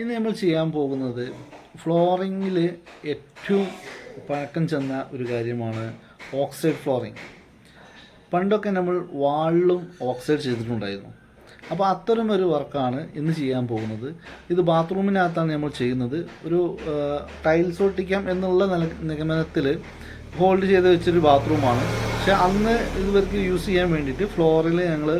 ഇന്ന് നമ്മൾ ചെയ്യാൻ പോകുന്നത് ഫ്ലോറിങ്ങിൽ ഏറ്റവും പഴക്കം ചെന്ന ഒരു കാര്യമാണ് ഓക്സൈഡ് ഫ്ലോറിങ് പണ്ടൊക്കെ നമ്മൾ വാളിലും ഓക്സൈഡ് ചെയ്തിട്ടുണ്ടായിരുന്നു. അപ്പോൾ അത്തരം ഒരു വർക്കാണ് ഇന്ന് ചെയ്യാൻ പോകുന്നത്. ഇത് ബാത്റൂമിനകത്താണ് നമ്മൾ ചെയ്യുന്നത്. ഒരു ടൈൽസ് ഒട്ടിക്കാം എന്നുള്ള നിഗമനത്തിൽ ഹോൾഡ് ചെയ്ത് വെച്ചൊരു ബാത്റൂമാണ് പക്ഷേ അന്ന് ഇവർക്ക് യൂസ് ചെയ്യാൻ വേണ്ടിയിട്ട് ഫ്ലോറിൽ ഞങ്ങൾ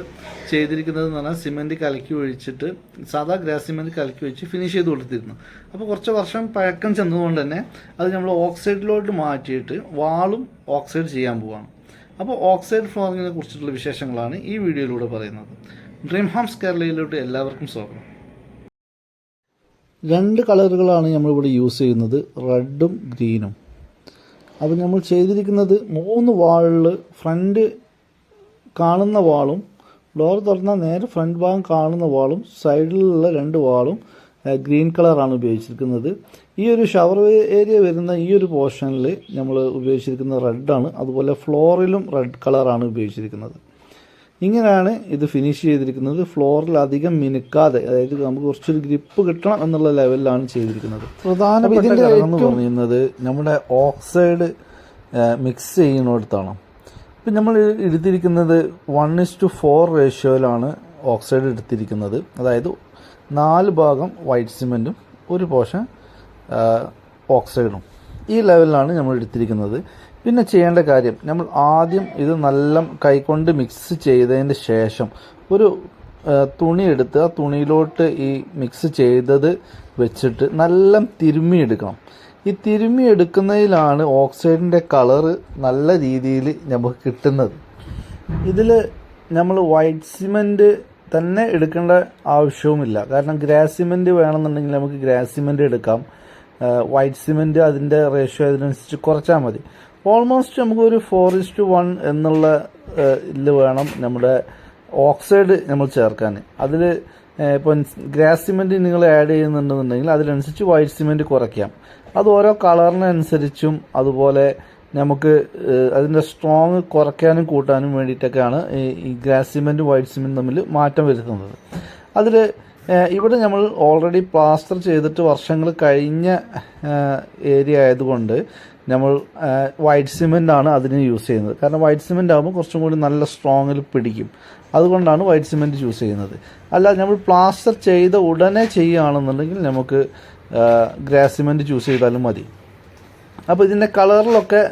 ചെയ്തിരിക്കുന്നത് എന്ന് പറഞ്ഞാൽ സിമെന്റ് കലക്കി ഒഴിച്ചിട്ട് സാധാ ഗ്രാസ് സിമെന്റ് കലക്കി ഒഴിച്ച് ഫിനിഷ് ചെയ്ത് കൊടുത്തിരുന്നു. അപ്പോൾ കുറച്ച് വർഷം പഴക്കം ചെന്നതുകൊണ്ട് തന്നെ അത് നമ്മൾ ഓക്സൈഡിലോട്ട് മാറ്റിയിട്ട് വാളും ഓക്സൈഡ് ചെയ്യാൻ പോവാണ്. അപ്പോൾ ഓക്സൈഡ് ഫ്ലോറിങ്ങിനെ കുറിച്ചിട്ടുള്ള വിശേഷങ്ങളാണ് ഈ വീഡിയോയിലൂടെ പറയുന്നത്. ഡ്രീം ഹോംസ് കേരളയിലോട്ട് എല്ലാവർക്കും സ്വാഗതം. രണ്ട് കളറുകളാണ് നമ്മളിവിടെ യൂസ് ചെയ്യുന്നത് റെഡും ഗ്രീനും. അപ്പോൾ നമ്മൾ ചെയ്തിരിക്കുന്നത് മൂന്ന് വാളിൽ ഫ്രണ്ട് കാണുന്ന വാളും ഡോർ തുറന്നാൽ നേരെ ഫ്രണ്ട് ഭാഗം കാണുന്ന വാളും സൈഡിലുള്ള രണ്ട് വാളും ഗ്രീൻ കളറാണ് ഉപയോഗിച്ചിരിക്കുന്നത്. ഈ ഒരു ഷവർ ഏരിയ വരുന്ന ഈ ഒരു പോർഷനിൽ നമ്മൾ ഉപയോഗിച്ചിരിക്കുന്നത് റെഡാണ് അതുപോലെ ഫ്ലോറിലും റെഡ് കളറാണ് ഉപയോഗിച്ചിരിക്കുന്നത്. ഇങ്ങനെയാണ് ഇത് ഫിനിഷ് ചെയ്തിരിക്കുന്നത്. ഫ്ലോറിൽ അധികം മിനുക്കാതെ അതായത് നമുക്ക് കുറച്ചൊരു ഗ്രിപ്പ് കിട്ടണം എന്നുള്ള ലെവലിലാണ് ചെയ്തിരിക്കുന്നത്. പ്രധാനപ്പെട്ട എന്ന് പറയുന്നത് നമ്മുടെ ഓക്സൈഡ് മിക്സ് ചെയ്യുന്നിടത്താണ്. ഇപ്പം നമ്മൾ എടുത്തിരിക്കുന്നത് വൺ ഇസ് ടു ഫോർ റേഷ്യോയിലാണ് ഓക്സൈഡ് എടുത്തിരിക്കുന്നത്. അതായത് നാല് ഭാഗം വൈറ്റ് സിമെന്റും ഒരു പോഷൻ ഓക്സൈഡും ഈ ലെവലിലാണ് നമ്മൾ എടുത്തിരിക്കുന്നത്. പിന്നെ ചെയ്യേണ്ട കാര്യം നമ്മൾ ആദ്യം ഇത് നല്ല കൈകൊണ്ട് മിക്സ് ചെയ്തതിന് ശേഷം ഒരു തുണി എടുത്ത് ആ തുണിയിലോട്ട് ഈ മിക്സ് ചെയ്തത് വെച്ചിട്ട് നല്ല തിരുമ്മിയെടുക്കണം ഈ തിരുമ്മി എടുക്കുന്നതിലാണ് ഓക്സൈഡിന്റെ കളറ് നല്ല രീതിയിൽ നമുക്ക് കിട്ടുന്നത്. ഇതിൽ നമ്മൾ വൈറ്റ് സിമെന്റ് തന്നെ എടുക്കേണ്ട ആവശ്യവുമില്ല. കാരണം ഗ്രാസ് സിമെന്റ് വേണമെന്നുണ്ടെങ്കിൽ നമുക്ക് ഗ്രാസ് സിമെന്റ് എടുക്കാം. വൈറ്റ് സിമെന്റ് അതിന്റെ റേഷ്യോ അതിനനുസരിച്ച് കുറച്ചാൽ മതി. ഓൾമോസ്റ്റ് നമുക്ക് ഒരു ഫോർ ഇസ്റ്റു വൺ എന്നുള്ള ഇതിൽ വേണം നമ്മുടെ ഓക്സൈഡ് നമ്മൾ ചേർക്കാൻ. അതിൽ ഇപ്പം ഗ്രാസ് സിമെന്റ് നിങ്ങൾ ആഡ് ചെയ്യുന്നുണ്ടെന്നുണ്ടെങ്കിൽ അതിനനുസരിച്ച് വൈറ്റ് സിമെന്റ് കുറയ്ക്കാം. അത് ഓരോ കളറിനനുസരിച്ചും അതുപോലെ നമുക്ക് അതിന്റെ സ്ട്രോങ് കുറയ്ക്കാനും കൂട്ടാനും വേണ്ടിയിട്ടൊക്കെയാണ് ഈ ഗ്രാസ് സിമെന്റും വൈറ്റ് സിമെന്റും തമ്മിൽ മാറ്റം വരുത്തുന്നത്. അതിൽ ഇവിടെ നമ്മൾ ഓൾറെഡി പ്ലാസ്റ്റർ ചെയ്തിട്ട് വർഷങ്ങൾ കഴിഞ്ഞ ഏരിയ ആയതുകൊണ്ട് നമ്മൾ വൈറ്റ് സിമെന്റ് ആണ് അതിന് യൂസ് ചെയ്യുന്നത്. കാരണം വൈറ്റ് സിമെന്റ് ആകുമ്പോൾ കുറച്ചും കൂടി നല്ല സ്ട്രോങ്ങിൽ പിടിക്കും. അതുകൊണ്ടാണ് വൈറ്റ് സിമെന്റ് ചൂസ് ചെയ്യുന്നത്. അല്ലാതെ നമ്മൾ പ്ലാസ്റ്റർ ചെയ്ത ഉടനെ ചെയ്യുകയാണെന്നുണ്ടെങ്കിൽ നമുക്ക് ഗ്രാസ് സിമെന്റ് ചൂസ് ചെയ്താലും മതി. അപ്പോൾ ഇതിന്റെ കളറിലൊക്കെ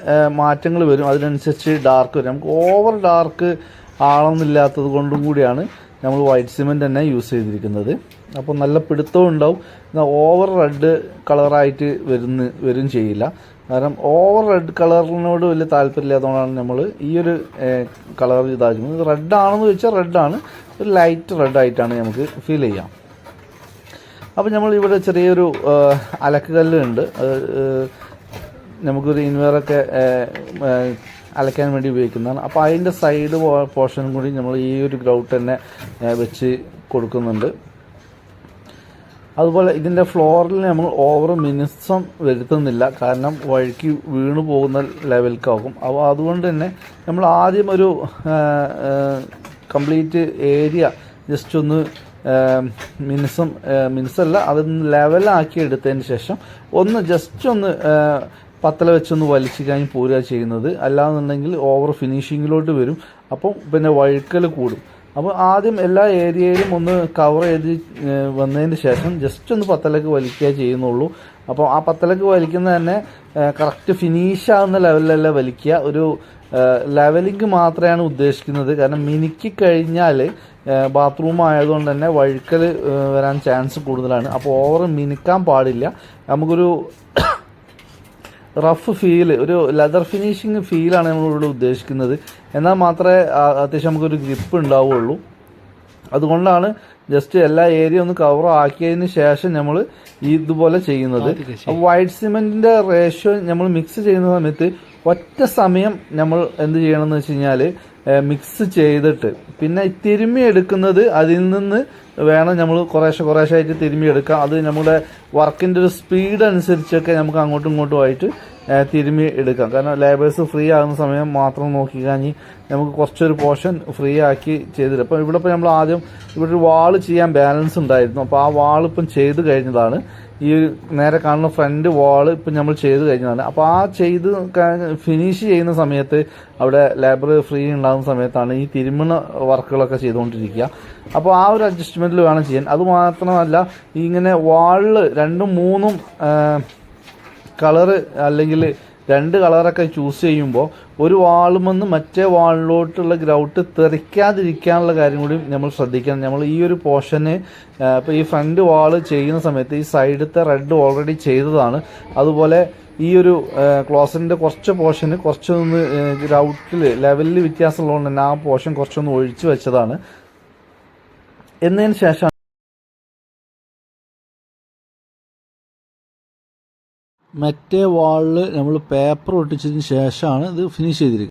മാറ്റങ്ങൾ വരും. അതിനനുസരിച്ച് ഡാർക്ക് വരും. നമുക്ക് ഓവർ ഡാർക്ക് ആളൊന്നില്ലാത്തത് കൊണ്ടും കൂടിയാണ് നമ്മൾ വൈറ്റ് സിമെന്റ് തന്നെ യൂസ് ചെയ്തിരിക്കുന്നത്. അപ്പോൾ നല്ല പിടുത്തവും ഉണ്ടാവും. എന്നാൽ ഓവർ റെഡ് കളറായിട്ട് വരുന്ന വരും ചെയ്യില്ല. കാരണം ഓവർ റെഡ് കളറിനോട് വലിയ താല്പര്യമില്ലാത്തതുകൊണ്ടാണ് നമ്മൾ ഈ ഒരു കളർ ഇതാക്കുന്നത്. ഇത് റെഡ് ആണെന്ന് ചോദിച്ചാൽ റെഡാണ് ഒരു ലൈറ്റ് റെഡ് ആയിട്ടാണ് നമുക്ക് ഫീൽ ചെയ്യാം. അപ്പോൾ നമ്മൾ ഇവിടെ ചെറിയൊരു അലക്കുകല്ലുണ്ട് നമുക്കൊരു ഇൻവേറൊക്കെ അലക്കാൻ വേണ്ടി ഉപയോഗിക്കുന്നതാണ്. അപ്പോൾ അതിന്റെ സൈഡ് പോർഷനും കൂടി നമ്മൾ ഈ ഒരു ഗ്രൗട്ട് തന്നെ വെച്ച് കൊടുക്കുന്നുണ്ട്. അതുപോലെ ഇതിന്റെ ഫ്ലോറിൽ നമ്മൾ ഓവർ മിനിസം വരുത്തുന്നില്ല. കാരണം വഴുക്കി വീണു പോകുന്ന ലെവൽക്കാകും അപ്പോൾ അതുകൊണ്ട് തന്നെ നമ്മൾ ആദ്യം ഒരു കംപ്ലീറ്റ് ഏരിയ ജസ്റ്റ് ഒന്ന് മിനിസം മിനിസല്ല അതൊന്ന് ലെവലാക്കി എടുത്തതിന് ശേഷം ഒന്ന് ജസ്റ്റ് ഒന്ന് പത്തല വെച്ചൊന്ന് വലിച്ചു കഴിഞ്ഞ് പോരുക ചെയ്യുന്നത്. അല്ലാന്നുണ്ടെങ്കിൽ ഓവർ ഫിനിഷിങ്ങിലോട്ട് വരും. അപ്പോൾ പിന്നെ വഴുക്കൽ കൂടും. അപ്പോൾ ആദ്യം എല്ലാ ഏരിയയിലും ഒന്ന് കവർ ചെയ്ത് വന്നതിന് ശേഷം ജസ്റ്റ് ഒന്ന് പത്തലക്ക് വലിക്കുക ചെയ്യുന്നുള്ളൂ. അപ്പോൾ ആ പത്തലക്ക് വലിക്കുന്നത് തന്നെ കറക്റ്റ് ഫിനിഷ് ആകുന്ന ലെവലിലല്ല വലിക്കുക. ഒരു ലെവലിംഗ് മാത്രമാണ് ഉദ്ദേശിക്കുന്നത്. കാരണം മിനുക്കി കഴിഞ്ഞാൽ ബാത്റൂം ആയതുകൊണ്ട് തന്നെ വഴുക്കൽ വരാൻ ചാൻസ് കൂടുതലാണ്. അപ്പോൾ ഓവർ മിനുക്കാൻ പാടില്ല. നമുക്കൊരു റഫ് ഫീൽ ഒരു ലെതർ ഫിനിഷിങ് ഫീലാണ് നമ്മളിവിടെ ഉദ്ദേശിക്കുന്നത്. എന്നാൽ മാത്രമേ അത്യാവശ്യം നമുക്കൊരു ഗ്രിപ്പ് ഉണ്ടാവുള്ളൂ. അതുകൊണ്ടാണ് ജസ്റ്റ് എല്ലാ ഏരിയ ഒന്ന് കവർ ആക്കിയതിന് ശേഷം നമ്മൾ ഇതുപോലെ ചെയ്യുന്നത്. വൈറ്റ് സിമെന്റിന്റെ റേഷ്യോ നമ്മൾ മിക്സ് ചെയ്യുന്ന സമയത്ത് ഒറ്റ സമയം നമ്മൾ എന്ത് ചെയ്യണം എന്ന് വെച്ച് കഴിഞ്ഞാൽ മിക്സ് ചെയ്തിട്ട്. പിന്നെ തിരുമ്മി എടുക്കുന്നത് അതിൽ നിന്ന് വേണം നമ്മൾ കുറേശ്ശെ കുറേശ്ശെ ആയിട്ട് തിരുമ്മി എടുക്കാം. അത് നമ്മുടെ വർക്കിന്റെ ഒരു സ്പീഡ് അനുസരിച്ചൊക്കെ നമുക്ക് അങ്ങോട്ടും ഇങ്ങോട്ടും ആയിട്ട് തിരുമ്മി എടുക്കാം. കാരണം ലേബേഴ്സ് ഫ്രീ ആകുന്ന സമയം മാത്രം നോക്കി കഴിഞ്ഞ് നമുക്ക് കുറച്ചൊരു പോർഷൻ ഫ്രീ ആക്കി ചെയ്തിട്ട്. അപ്പം ഇവിടെ ഇപ്പം നമ്മൾ ആദ്യം ഇവിടെ ഒരു വാൾ ചെയ്യാൻ ബാലൻസ് ഉണ്ടായിരുന്നു. അപ്പോൾ ആ വാൾ ഇപ്പം ചെയ്ത് കഴിഞ്ഞതാണ്. ഈ നേരെ കാണുന്ന ഫ്രണ്ട് വാൾ ഇപ്പം നമ്മൾ ചെയ്ത് കഴിഞ്ഞതാണ്. അപ്പോൾ ആ ചെയ്ത് ഫിനിഷ് ചെയ്യുന്ന സമയത്ത് അവിടെ ലേബർ ഫ്രീ ഉണ്ടാകുന്ന സമയത്താണ് ഈ തിരുമണ വർക്കുകളൊക്കെ ചെയ്തുകൊണ്ടിരിക്കുക. അപ്പോൾ ആ ഒരു അഡ്ജസ്റ്റ്മെന്റിൽ വേണം ചെയ്യാൻ. അതുമാത്രമല്ല ഇങ്ങനെ വാളിൽ രണ്ടും മൂന്നും കളറ് അല്ലെങ്കിൽ രണ്ട് കളറൊക്കെ ചൂസ് ചെയ്യുമ്പോൾ ഒരു വാളുമെന്ന് മറ്റേ വാളിലോട്ടുള്ള ഗ്രൗട്ട് തെറിക്കാതിരിക്കാനുള്ള കാര്യം കൂടി നമ്മൾ ശ്രദ്ധിക്കണം. നമ്മൾ ഈ ഒരു പോർഷന് ഇപ്പോൾ ഈ ഫ്രണ്ട് വാൾ ചെയ്യുന്ന സമയത്ത് ഈ സൈഡത്തെ റെഡ് ഓൾറെഡി ചെയ്തതാണ്. അതുപോലെ ഈ ഒരു ക്ലോസറ്റിന്റെ കുറച്ച് പോർഷന് കുറച്ചൊന്ന് ഗ്രൗട്ടിൽ ലെവലിൽ വ്യത്യാസമുള്ളതുകൊണ്ട് തന്നെ ആ പോർഷൻ കുറച്ചൊന്ന് ഒഴിച്ചു വെച്ചതാണ്. എന്നതിന് ശേഷം മറ്റേ വാളിൽ നമ്മൾ പേപ്പർ ഒട്ടിച്ചതിന് ശേഷമാണ് ഇത് ഫിനിഷ് ചെയ്തിരിക്കുന്നത്.